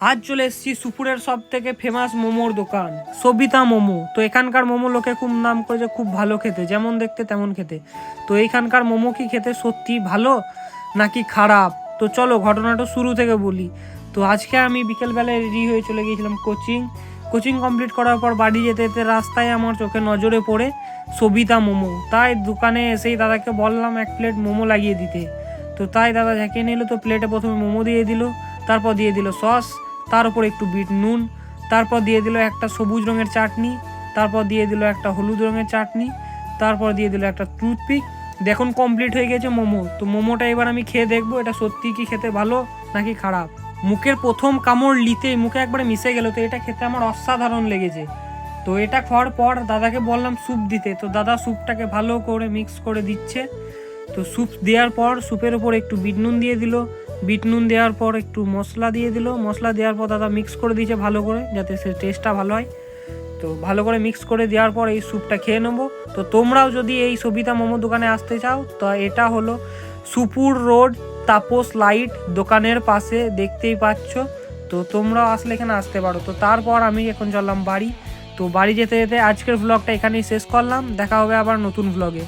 আজ চলে এসেছি সুপুরের সব থেকে ফেমাস মোমোর দোকান, সবিতা মোমো। তো এখানকার মোমো লোকে খুব নাম করেছে খুব ভালো খেতে, যেমন দেখতে তেমন খেতে। তো এইখানকার মোমো কি খেতে সত্যি ভালো নাকি খারাপ? তো চলো ঘটনাটা শুরু থেকে বলি। তো আজকে আমি বিকেলবেলায় রেডি হয়ে চলে গিয়েছিলাম কোচিং। কোচিং কমপ্লিট করার পর বাড়ি যেতে যেতে রাস্তায় আমার চোখে নজরে পড়ে সবিতা মোমো। তাই দোকানে এসেই দাদাকে বললাম এক প্লেট মোমো লাগিয়ে দিতে। তো তাই দাদা ঝাঁকিয়ে নিল, তো প্লেটে প্রথমে মোমো দিয়ে দিল, তারপর দিয়ে দিল সস তার উপর একটু বিট নুন, তারপর দিয়ে দিল একটা সবুজ রঙের চাটনি, তারপর দিয়ে দিল একটা হলুদ রঙের চাটনি, তারপর দিয়ে দিল একটা টুথপিক। দেখুন কমপ্লিট হয়ে গেছে মোমো। তো মোমোটা এবার আমি খেয়ে দেখব, এটা সত্যি কি খেতে ভালো নাকি খারাপ? মুখের প্রথম কামড় লিতে মুখে একবারে মিশে গেল, তো এটা খেতে আমার অসাধারণ লেগেছে। তো এটা খাওয়ার পর দাদাকে বললাম স্যুপ দিতে, তো দাদা স্যুপটাকে ভালো করে মিক্স করে দিচ্ছে। তো স্যুপ দেওয়ার পর স্যুপের উপর একটু বিট নুন দিয়ে দিল বিট নুন দেওয়ার পর একটু মশলা দিয়ে দিল। মশলা দেওয়ার পর দাদা মিক্স করে দিয়েছে ভালো করে, যাতে সে টেস্টটা ভালো হয়। তো ভালো করে মিক্স করে দেওয়ার পর এই স্যুপটা খেয়ে নেব। তো তোমরাও যদি এই সবিতা মোমো দোকানে আসতে চাও, তো এটা হলো সুপুর রোড, তাপস লাইট দোকানের পাশে, দেখতেই পাচ্ছ। তো তোমরাও আসলে এখানে আসতে পারো। তো তারপর আমি এখন চললাম বাড়ি। তো বাড়ি যেতে যেতে আজকের ভ্লগটা এখানেই শেষ করলাম। দেখা হবে আবার নতুন ভ্লগে